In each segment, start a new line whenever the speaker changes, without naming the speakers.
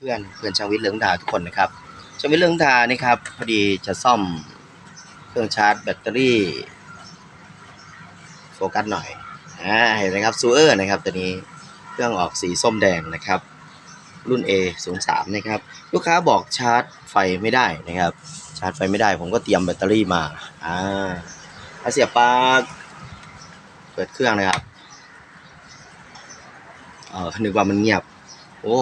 เพื่อนเพื่อนชาววิทย์เหลืองดาทุกคนนะครับชาววิทย์เหลืองดานี่ครับพอดีจะซ่อมเครื่องชาร์จแบตเตอรี่โฟกัสหน่อยอ่าเห็นไหมครับซูเออร์นะครับตัวนี้เครื่องออกสีส้มแดงนะครับ รุ่น A 0 3นะครับลูกค้าบอกชาร์จไฟไม่ได้นะครับ ชาร์จไฟไม่ได้ ผมก็เตรียมแบตเตอรี่มาอ่าเอาเสียบปลั๊กเปิดเครื่องนะครับเออนึกว่ามันเงียบ โอ้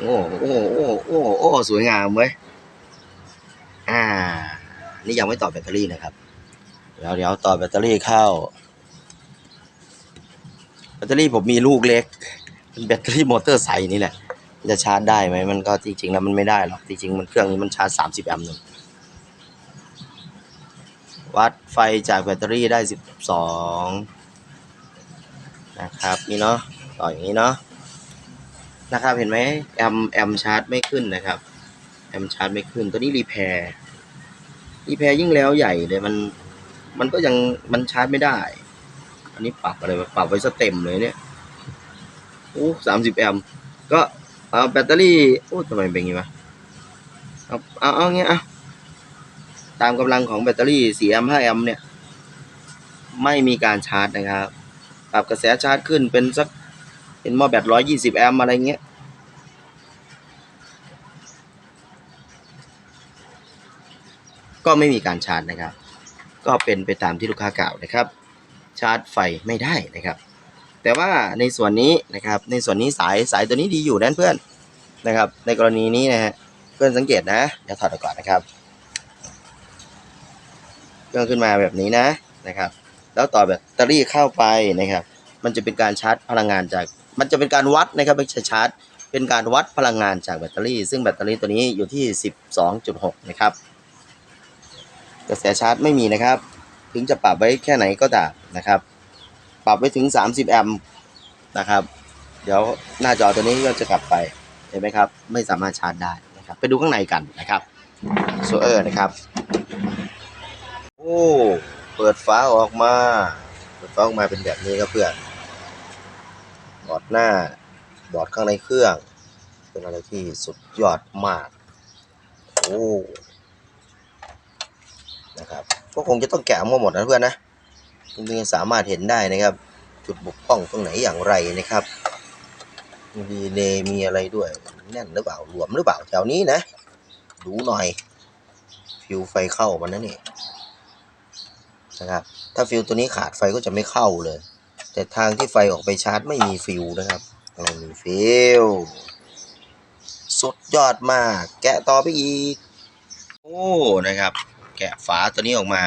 โอ้โอ้โอ้โอ้โอ้สวยงามเว้ยอ่า นี่ยังไม่ต่อแบตเตอรี่นะครับ เดี๋ยวเดี๋ยวต่อแบตเตอรี่เข้า แบตเตอรี่ผมมีลูกเล็ก เป็นแบตเตอรี่มอเตอร์ใสนี่แหละจะชาร์จได้ไหมมันก็จริงๆแล้วมันไม่ได้หรอกจริงๆมันเครื่องนี้มันชาร์จ30แอมป์หนึ่งวัดไฟจากแบตเตอรี่ได้12นะครับนี่เนาะต่ออย่างนี้เนาะ นะครับเห็นไหมแอมแอมชาร์จไม่ขึ้นนะครับแอมชาร์จไม่ขึ้น ตัวนี้รีแพร์รีแพร์ยิ่งแล้วใหญ่เลยมันมันก็ยังมันชาร์จไม่ได้ อันนี้ปรับอะไรวะปรับไว้สเต็มเลยเนี่ยโอ้สามสิบแอมก็เอาแบตเตอรี่โอ้ทำไมเป็นอย่างงี้วะเอาเอาเอาเงี้ยเอาตามกำลังของแบตเตอรี่สี่แอมห้าแอมเนี่ย ไม่มีการชาร์จนะครับ ปรับกระแสชาร์จขึ้นเป็นสัก เป็นหม้อแบตร้อยยี่สิบแอมอะไรเงี้ยก็ไม่มีการชาร์จนะครับ ก็เป็นไปตามที่ลูกค้ากล่าวนะครับ ชาร์จไฟไม่ได้นะครับ แต่ว่าในส่วนนี้นะครับ ในส่วนนี้สายสายตัวนี้ดีอยู่นั่นเพื่อนนะครับ ในกรณีนี้นะฮะเพื่อนสังเกตนะเดี๋ยวถอดออกก่อนนะครับเครื่องขึ้นมาแบบนี้นะนะครับ แล้วต่อแบตเตอรี่เข้าไปนะครับ มันจะเป็นการชาร์จพลังงานจาก มันจะเป็นการวัดนะครับไม่ใช่ชาร์จ เป็นการวัดพลังงานจากแบตเตอรี่ ซึ่งแบตเตอรี่ตัวนี้อยู่ที่ 12.6 นะครับ กระแสชาร์จไม่มีนะครับ ถึงจะปรับไว้แค่ไหนก็ตามนะครับ ปรับไว้ถึง 30 แอมป์นะครับ เดี๋ยวหน้าจอตัวนี้ก็จะกลับไป เห็นไหมครับ ไม่สามารถชาร์จได้นะครับ ไปดูข้างในกันนะครับโซเออร์นะครับ โอ้ เปิดฝาออกมา เปิดฝาออกมาเป็นแบบนี้ครับเพื่อน อร์ดหน้า บอร์ดข้างในเครื่อง เป็นอะไรที่สุดยอดมาก โอ้ นะครับ ก็คงจะต้องแกะมาหมดนะเพื่อนนะถึงจะสามารถเห็นได้นะครับ จุดบกพร่องตรงไหนอย่างไรนะครับ มีเลมีอะไรด้วย แน่นหรือเปล่า หลวมหรือเปล่าแถวนี้นะ ดูหน่อย ฟิวไฟเข้ามันนะนี่นะครับ ถ้าฟิวตัวนี้ขาดไฟก็จะไม่เข้าเลย แต่ทางที่ไฟออกไปชาร์จไม่มีฟิวนะครับไม่มีฟิวสุดยอดมาก แกะต่อไปอีก โอ้นะครับ แกะฝาตัวนี้ออกมา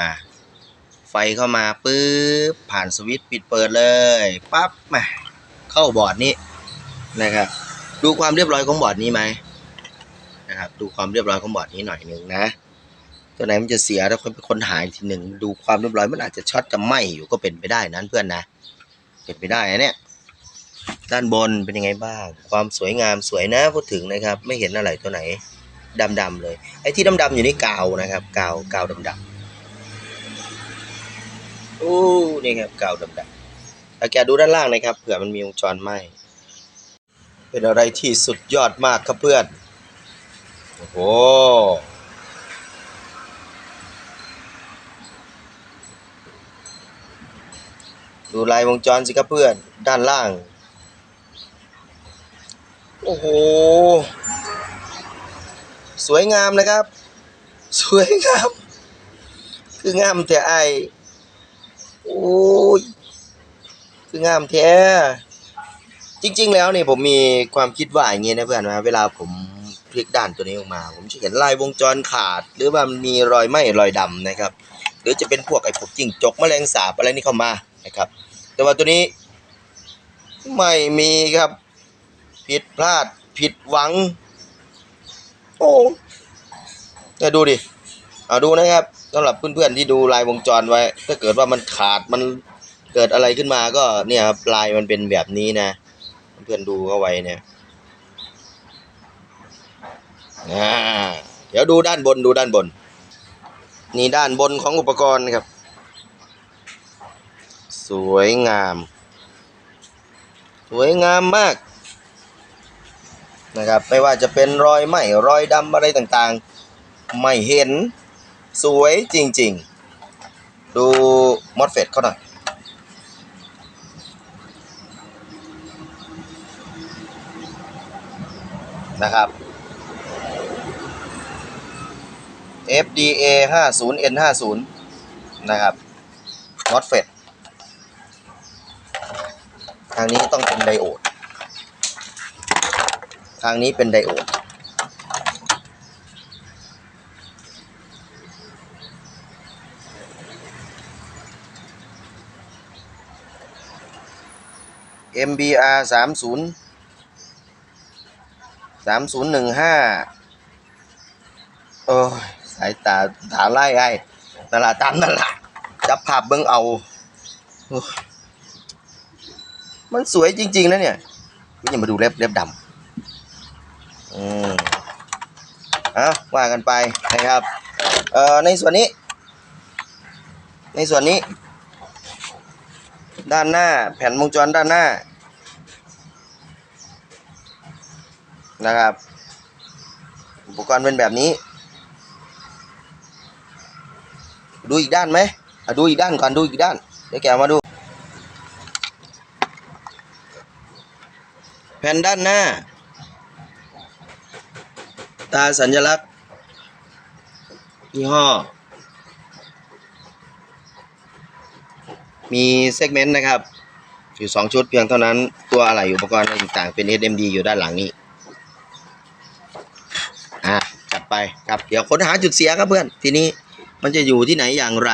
ไฟเข้ามาปุ๊บผ่านสวิตช์ปิดเปิดเลยปั๊บมาเข้าบอร์ดนี้นะครับ ดูความเรียบร้อยของบอร์ดนี้ไหมนะครับ ดูความเรียบร้อยของบอร์ดนี้หน่อยหนึ่งนะตัวไหนมันจะเสียแล้วคนเป็นคนหายทีหนึ่งดูความเรียบร้อยมันอาจจะช็อตจะไหมอยู่ก็เป็นไปได้นั้นเพื่อนนะ เป็นไปได้นะเนี่ยด้านบนเป็นยังไงบ้าง ความสวยงามสวยนะพูดถึงนะครับ ไม่เห็นอะไรตัวไหนดำๆเลย ไอ้ที่ดำๆอยู่นี่กาวนะครับกาวกาวดำๆโอ้นี่ครับกาวดำๆถ้าแกดูด้านล่างนะครับเผื่อมันมีวงจรไหมเป็นอะไรที่สุดยอดมากครับเพื่อนโอ้โห ดูลายวงจรสิครับเพื่อน ด้านล่าง โอ้โห สวยงามนะครับ สวยงาม คืองามแต่ไอโอ้ย คืองามแท้ จริง ๆ แล้วเนี่ยผมมีความคิดว่าอย่างงี้นะเพื่อนนะเวลาผมพลิกด้านตัวนี้ออกมา ผมจะเห็นลายวงจรขาด หรือว่ามีรอยไหม้รอยดำนะครับ หรือจะเป็นพวกไอ้พวกจิ้งจกแมลงสาบอะไรนี่เข้ามา นะครับ แต่ว่าตัวนี้ไม่มีครับ ผิดพลาดผิดหวัง โอ้จะดูดิเอาดูนะครับสำหรับเพื่อนๆที่ดูลายวงจรไว้ ถ้าเกิดว่ามันขาดมันเกิดอะไรขึ้นมาก็เนี่ยครับลายมันเป็นแบบนี้นะ เพื่อนๆดูเข้าไว้เนี่ยเดี๋ยวดูด้านบนดูด้านบน นี่ด้านบนของอุปกรณ์ครับ สวยงาม สวยงามมากนะครับไม่ว่าจะเป็นรอยไหมรอยดำอะไรต่างๆ ไม่เห็นสวยจริงๆ ดูมอดเฟตเขาหน่อยนะครับ FDA 50 N 50นะครับมอสเฟตางนี้ต้องเป็นไดโอด ทางนี้เป็นไดโอด MBR 30 3015โอ้ยสายตาตาไล่ไอ้นั่นละตามนั่นละจับภาพเบิ่งเอาอ มันสวยจริง ๆ นะเนี่ยก็ยังมาดูเล็บเล็บดำอืมเอาว่ากันไปนะครับ เอ่อในส่วนนี้ ในส่วนนี้ ด้านหน้าแผ่นวงจรด้านหน้า นะครับ อุปกรณ์เป็นแบบนี้ ดูอีกด้านไหมดูอีกด้านก่อนดูอีกด้าน เดี๋ยวแกมาดู แผ่นด้านหน้า ตาสัญลักษณ์ยี่ห้อ มีเซกเมนต์นะครับ อยู่ 2 ชุดเพียงเท่านั้น ตัวอะไหล่อุปกรณ์ต่างๆ เป็น SMD อยู่ด้านหลังนี้ อะ จัดไปครับ เดี๋ยวค้นหาจุดเสียครับเพื่อน ทีนี้มันจะอยู่ที่ไหนอย่างไร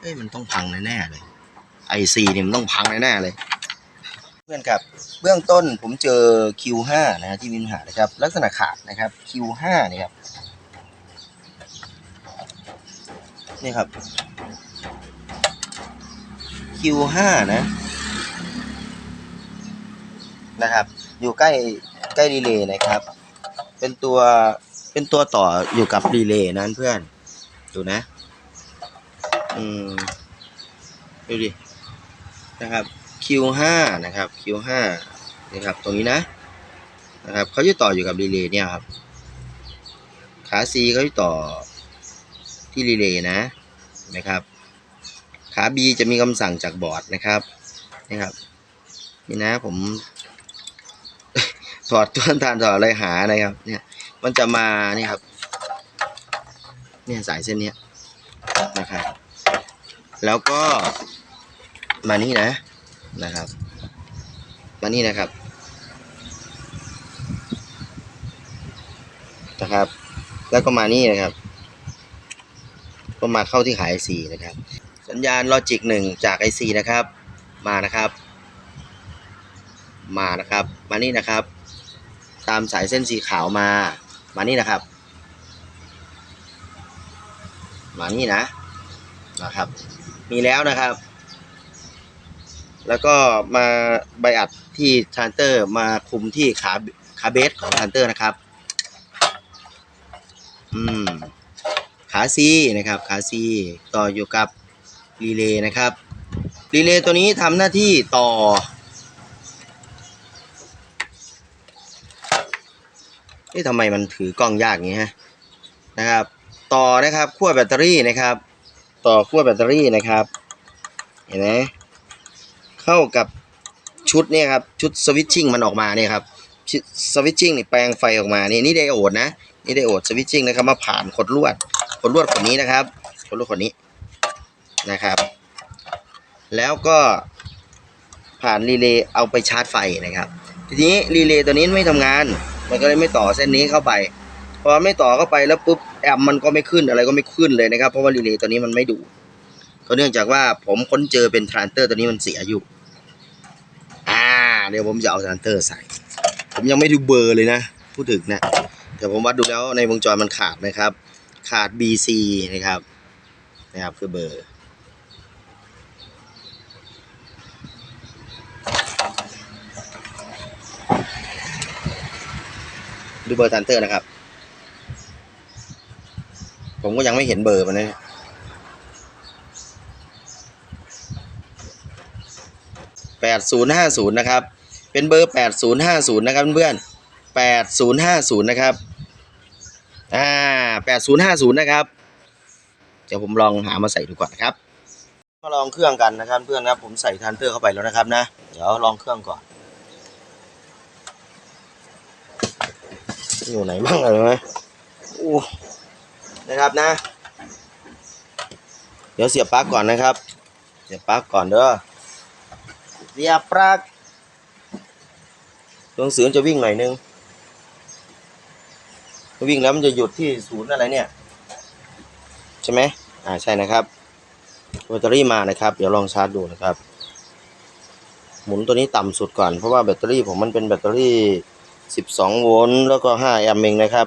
เอ้ย มันต้องพังแน่ๆเลยไอซีเนี่ยมันต้องพังแน่ๆเลย เพื่อนครับเบื้องต้นผมเจอ Q5 นะฮะที่มีปัญหานะครับ ลักษณะขาดนะครับ Q5 นี่ครับนี่ครับ Q5 นะนะครับ อยู่ใกล้ใกล้รีเลย์นะครับ เป็นตัวเป็นตัวต่ออยู่กับรีเลย์นั้นเพื่อน ดูนะ อืม ดูดิ นะครับ Q5 นะครับ Q5 นะครับตรงนี้นะนะครับเขาจะต่ออยู่กับรีเลย์เนี่ยครับขา C เขาจะต่อที่รีเลย์นะนะครับขา B จะมีคำสั่งจากบอร์ดนะครับนะครับนี่นะผมถอดตัวทานถอดอะไรหานะครับเนี่ยมันจะมานี่ครับเนี่ยสายเส้นเนี้ยนะครับแล้วก็มานี่นะ นะครับ มานี่นะครับ นะครับ แล้วก็มานี่นะครับ ก็มาเข้าที่ขาย IC นะครับ สัญญาณลอจิกหนึ่งจาก IC นะครับ มานะครับ มานะครับ มานี่นะครับ ตามสายเส้นสีขาวมา มานี่นะครับ มานี่นะนะครับ มีแล้วนะครับ แล้วก็มาใบอัดที่ทรานเตอร์มาคุมที่ขาขาเบสของทรานเตอร์นะครับ อืม ขาซีนะครับ ขาซีต่ออยู่กับรีเลย์นะครับรีเลย์ตัวนี้ทำหน้าที่ต่อเอ๊ะทำไมมันถือกล้องยากงี้ฮะนะครับ ต่อนะครับขั้วแบตเตอรี่นะครับ ต่อขั้วแบตเตอรี่นะครับ เห็นไหม เข้ากับชุดเนี่ยครับชุดสวิตชิ่งมันออกมาเนี่ยครับสวิตชิ่งนี่แปลงไฟออกมานี่นี่ไดโอดนะนี่ไดโอดสวิตชิ่งนะครับมาผ่านขดลวดขดลวดขดนี้นะครับขดลวดขดนี้นะครับ แล้วก็ผ่านรีเลย์เอาไปชาร์จไฟนะครับ ทีนี้รีเลย์ตัวนี้ไม่ทำงาน มันก็เลยไม่ต่อเส้นนี้เข้าไปพอไม่ต่อเข้าไปแล้วปุ๊บแอมมันก็ไม่ขึ้นอะไรก็ไม่ขึ้นเลยนะครับ เพราะว่ารีเลย์ตัวนี้มันไม่ดู ก็เนื่องจากว่าผมค้นเจอเป็นทรานเตอร์ตัวนี้มันเสียอายู่อ่าเดี๋ยวผมจะเอาทรานเตอร์ใส่ ผมยังไม่ดูเบอร์เลยนะ พูดถึงนะแต่ผมวัดดูแล้วในวงจรมันขาดนะครับ ขาด BC นะครับนะครับคือเบอร์ดูเบอร์ทรานเตอร์นะครับ ผมก็ยังไม่เห็นเบอร์มันเลย แปดศูนย์ห้าศูนย์นะครับ เป็นเบอร์แปดศูนย์ห้าศูนย์นะครับเพื่อนแปดศูนย์ห้าศูนย์นะครับอ่าแปดศูนย์ห้าศูนย์นะครับเดี๋ยวผมลองหามาใส่ดูก่อนนะครับ มาลองเครื่องกันนะครับเพื่อนครับผมใส่ทรานเตอร์เข้าไปแล้วนะครับนะ เดี๋ยวลองเครื่องก่อน อยู่ไหนบ้างอะไรไหมอู้นะครับนะ เดี๋ยวเสียบปลั๊กก่อนนะครับ เสียบปลั๊กก่อนเด้อ เสียปลั๊กตัวหนังสือจะวิ่งหน่อยนึงวิ่งแล้วมันจะหยุดที่ศูนย์อะไรเนี่ย ใช่ไหมอ่าใช่นะครับแบตเตอรี่มานะครับ เดี๋ยวลองชาร์จดูนะครับ หมุนตัวนี้ต่ำสุดก่อน เพราะว่าแบตเตอรี่ผมมันเป็นแบตเตอรี่ 12 โวลต์แล้วก็ 5 แอมป์เองนะครับ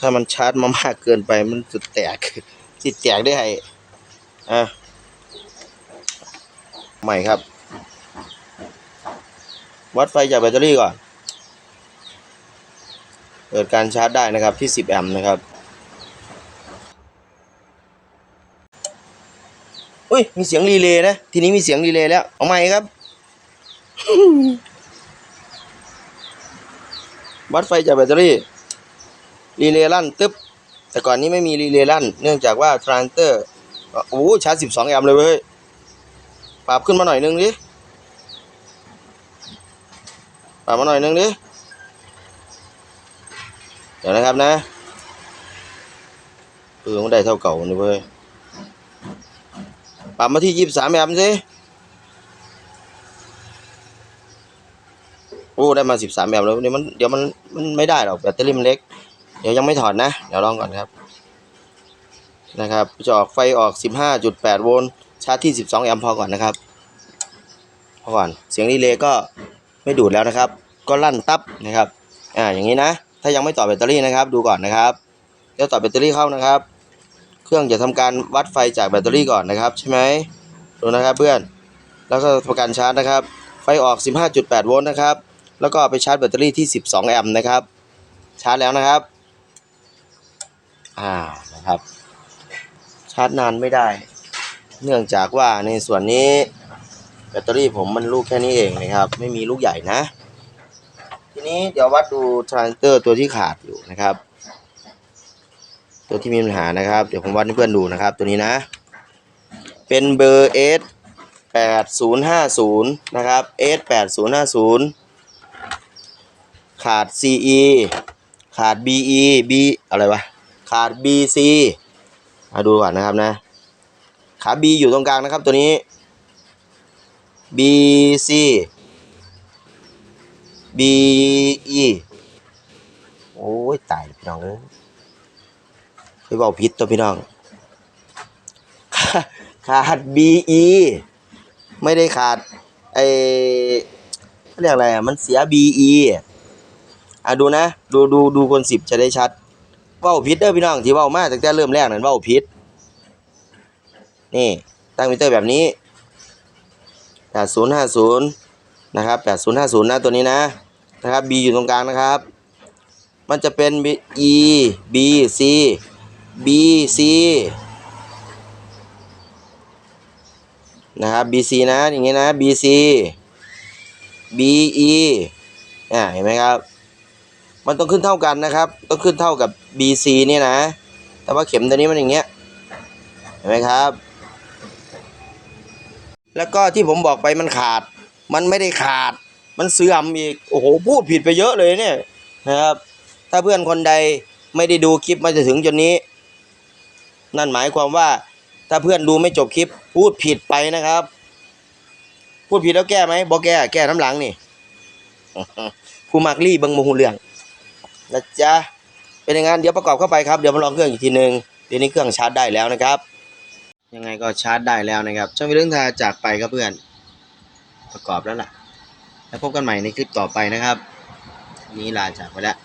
ถ้ามันชาร์จมามากเกินไปมันจะแตกสิแตกได้ไงอะใหม่ครับ วัดไฟจากแบตเตอรี่ก่อน เปิดการชาร์จได้นะครับที่ 10 แอมป์นะครับ อุ้ย มีเสียงรีเลย์นะ ทีนี้มีเสียงรีเลย์แล้ว เอาใหม่ครับ วัดไฟจากแบตเตอรี่ รีเลย์ลั่นตึ๊บ แต่ก่อนนี้ไม่มีรีเลย์ลั่น เนื่องจากว่าทรานเตอร์ โอ้โหชาร์จ 12 แอมป์เลยเว้ย ปรับขึ้นมาหน่อยนึงดิ ปรับมาหน่อยนึงดิ เดี๋ยวนะครับนะเออมันได้เท่าเก่านี่เว้ยปรับมาที่ยี่สิบสามแอมป์สิ โอ้ ได้มาสิบสามแอมป์แล้วเดี๋ยวมันเดี๋ยวมันมันไม่ได้หรอกแบตเตอรี่มันเล็ก เดี๋ยวยังไม่ถอดนะ เดี๋ยวลองก่อนครับ นะครับจะออกไฟออกสิบห้าจุดแปดโวลต์ชาร์จที่สิบสองแอมป์พอก่อนนะครับ พอก่อน เสียงรีเลย์ก็ ไม่ดูดแล้วนะครับ ก็ลั่นตับนะครับ อ่า อย่างนี้นะ ถ้ายังไม่ต่อแบตเตอรี่นะครับ ดูก่อนนะครับเดี๋ยวต่อแบตเตอรี่เข้านะครับ เครื่องจะทำการวัดไฟจากแบตเตอรี่ก่อนนะครับ ใช่ไหมดูนะครับเพื่อน แล้วก็ทำการชาร์จนะครับ ไฟออก 15.8 โวลต์นะครับ แล้วก็ไปชาร์จแบตเตอรี่ที่ 12 แอมป์นะครับ ชาร์จแล้วนะครับ อ่า นะครับ ชาร์จนานไม่ได้ เนื่องจากว่าในส่วนนี้ แบตเตอรี่ผมมันลูกแค่นี้เองนะครับ ไม่มีลูกใหญ่นะ ทีนี้เดี๋ยววัดดูทรานซิสเตอร์ตัวที่ขาดอยู่นะครับ ตัวที่มีปัญหานะครับ เดี๋ยวผมวัดให้เพื่อนดูนะครับ ตัวนี้นะ เป็นเบอร์ S 8050นย์ห้าศูนย์นะครับ S 8050ขาด CE ขาด BE B อะไรวะ ขาด BC มาดูก่อนนะครับนะ ขา B อยู่ตรงกลางนะครับตัวนี้ BC BE โอ้ย ตายพี่น้องเอ้ยไปบอกผิดตัวพี่น้องขาด BE ไม่ได้ขาดไอเขาเรียกอะไรอะ มันเสีย BE อะดูนะ ดูดูดูคนสิบจะได้ชัดเว้าผิดเด้อพี่น้องที่เว้ามาตั้งแต่เริ่มแรกนั่นเว้าผิดนี่ ตั้งมิเตอร์แบบนี้ 8050นะครับ8050นะตัวนี้นะนะครับ B อยู่ตรงกลางนะครับ มันจะเป็น E B C B C นะครับ B C นะอย่างงี้นะ B C B E อ่าเห็นไหมครับ มันต้องขึ้นเท่ากันนะครับ ต้องขึ้นเท่ากับ B C เนี่ยนะ แต่ว่าเข็มตัวนี้มันอย่างเงี้ย เห็นไหมครับ แล้วก็ที่ผมบอกไปมันขาด มันไม่ได้ขาด มันเสื่อมอีก โอ้โห พูดผิดไปเยอะเลยเนี่ยนะครับ ถ้าเพื่อนคนใดไม่ได้ดูคลิปมาจะถึงจนนี้ นั่นหมายความว่า ถ้าเพื่อนดูไม่จบคลิป พูดผิดไปนะครับ พูดผิดแล้วแก้ไหมบอกแก้ แก้น้ำหลังนี่ผู้มักรี่บังโมหูเรื่องนะจ๊ะเป็นอย่างนั้นเดี๋ยวประกอบเข้าไปครับ เดี๋ยวมาลองเครื่องอีกทีหนึ่งเดี๋ยวนี้เครื่องชาร์จได้แล้วนะครับ ยังไงก็ชาร์จได้แล้วนะครับ ช่างวิเรื่องทาจากไปครับเพื่อน ประกอบแล้วล่ะ แล้วพบกันใหม่ในคลิปต่อไปนะครับนนี้ลาจากไปแล้ว